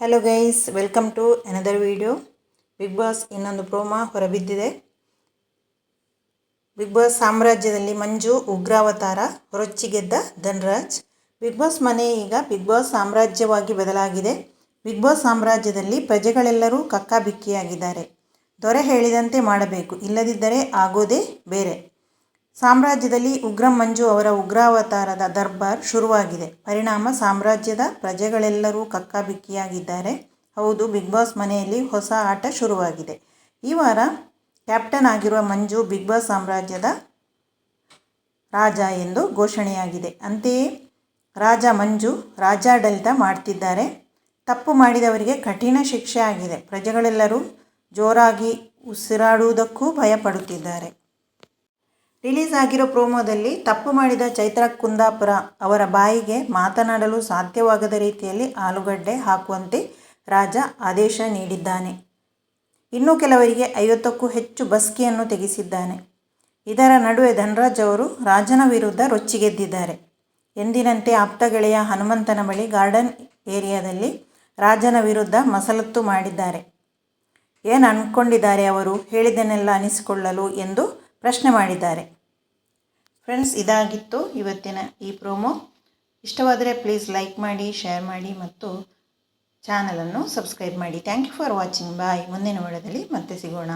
Hello guys welcome to another video Bigg Boss ಇನ್ನೊಂದು promo ಹೊರಬಿದ್ದಿದೆ. Bigg Boss ಸಾಮ್ರಾಜ್ಯದಲ್ಲಿ ಮಂಜು ಉಗ್ರಾವತಾರ ಹೊರಚ್ಚಿಗೆದ್ದ ಧನ್ರಾಜ್. ಬಿಗ್ ಬಾಸ್ ಮನೆ ಈಗ ಬಿಗ್ ಬಾಸ್ ಸಾಮ್ರಾಜ್ಯವಾಗಿ ಬದಲಾಗಿದೆ. ಬಿಗ್ ಬಾಸ್ ಸಾಮ್ರಾಜ್ಯದಲ್ಲಿ ಪ್ರಜೆಗಳೆಲ್ಲರೂ ಕಕ್ಕಾಬಿಕ್ಕಿಯಾಗಿದ್ದಾರೆ. ದೊರೆ ಹೇಳಿದಂತೆ ಮಾಡಬೇಕು, ಇಲ್ಲದಿದ್ದರೆ ಆಗೋದೇ ಬೇರೆ. ಸಾಮ್ರಾಜ್ಯದಲ್ಲಿ ಉಗ್ರಂ ಮಂಜು ಅವರ ಉಗ್ರಾವತಾರದ ದರ್ಬಾರ್ ಶುರುವಾಗಿದೆ. ಪರಿಣಾಮ ಸಾಮ್ರಾಜ್ಯದ ಪ್ರಜೆಗಳೆಲ್ಲರೂ ಕಕ್ಕಾಬಿಕ್ಕಿಯಾಗಿದ್ದಾರೆ. ಹೌದು, ಬಿಗ್ ಬಾಸ್ ಮನೆಯಲ್ಲಿ ಹೊಸ ಆಟ ಶುರುವಾಗಿದೆ. ಈ ವಾರ ಕ್ಯಾಪ್ಟನ್ ಆಗಿರುವ ಮಂಜು ಬಿಗ್ ಬಾಸ್ ಸಾಮ್ರಾಜ್ಯದ ರಾಜ ಎಂದು ಘೋಷಣೆಯಾಗಿದೆ. ಅಂತೆಯೇ ರಾಜ ಮಂಜು ರಾಜಾಡಳಿತ ಮಾಡ್ತಿದ್ದಾರೆ. ತಪ್ಪು ಮಾಡಿದವರಿಗೆ ಕಠಿಣ ಶಿಕ್ಷೆ ಆಗಿದೆ. ಪ್ರಜೆಗಳೆಲ್ಲರೂ ಜೋರಾಗಿ ಉಸಿರಾಡುವುದಕ್ಕೂ ಭಯಪಡುತ್ತಿದ್ದಾರೆ. ರಿಲೀಸ್ ಆಗಿರೋ ಪ್ರೋಮೋದಲ್ಲಿ ತಪ್ಪು ಮಾಡಿದ ಚೈತ್ರ ಕುಂದಾಪುರ ಅವರ ಬಾಯಿಗೆ ಮಾತನಾಡಲು ಸಾಧ್ಯವಾಗದ ರೀತಿಯಲ್ಲಿ ಆಲೂಗಡ್ಡೆ ಹಾಕುವಂತೆ ರಾಜ ಆದೇಶ ನೀಡಿದ್ದಾನೆ. ಇನ್ನು ಕೆಲವರಿಗೆ ಐವತ್ತಕ್ಕೂ ಹೆಚ್ಚು ಬಸ್ಕಿಯನ್ನು ತೆಗೆಸಿದ್ದಾನೆ. ಇದರ ನಡುವೆ ಧನರಾಜ್ ಅವರು ರಾಜನ ವಿರುದ್ಧ ರೊಚ್ಚಿಗೆದ್ದಿದ್ದಾರೆ. ಎಂದಿನಂತೆ ಆಪ್ತ ಗೆಳೆಯ ಹನುಮಂತನ ಬಳಿ ಗಾರ್ಡನ್ ಏರಿಯಾದಲ್ಲಿ ರಾಜನ ವಿರುದ್ಧ ಮಸಲತ್ತು ಮಾಡಿದ್ದಾರೆ. ಏನು ಅಂದ್ಕೊಂಡಿದ್ದಾರೆ ಅವರು? ಹೇಳಿದ್ದನ್ನೆಲ್ಲ ಅನಿಸಿಕೊಳ್ಳಲು ಎಂದು ಪ್ರಶ್ನೆ ಮಾಡಿದ್ದಾರೆ. ಫ್ರೆಂಡ್ಸ್ ಇದಾಗಿತ್ತು ಇವತ್ತಿನ ಈ ಪ್ರೋಮೋ. ಇಷ್ಟವಾದರೆ ಪ್ಲೀಸ್ ಲೈಕ್ ಮಾಡಿ ಶೇರ್ ಮಾಡಿ ಮತ್ತು ಚಾನಲನ್ನು ಸಬ್ಸ್ಕ್ರೈಬ್ ಮಾಡಿ. Thank you for watching bye ಮುಂದಿನ ವಿಡಿಯೋದಲ್ಲಿ ಮತ್ತೆ ಸಿಗೋಣ.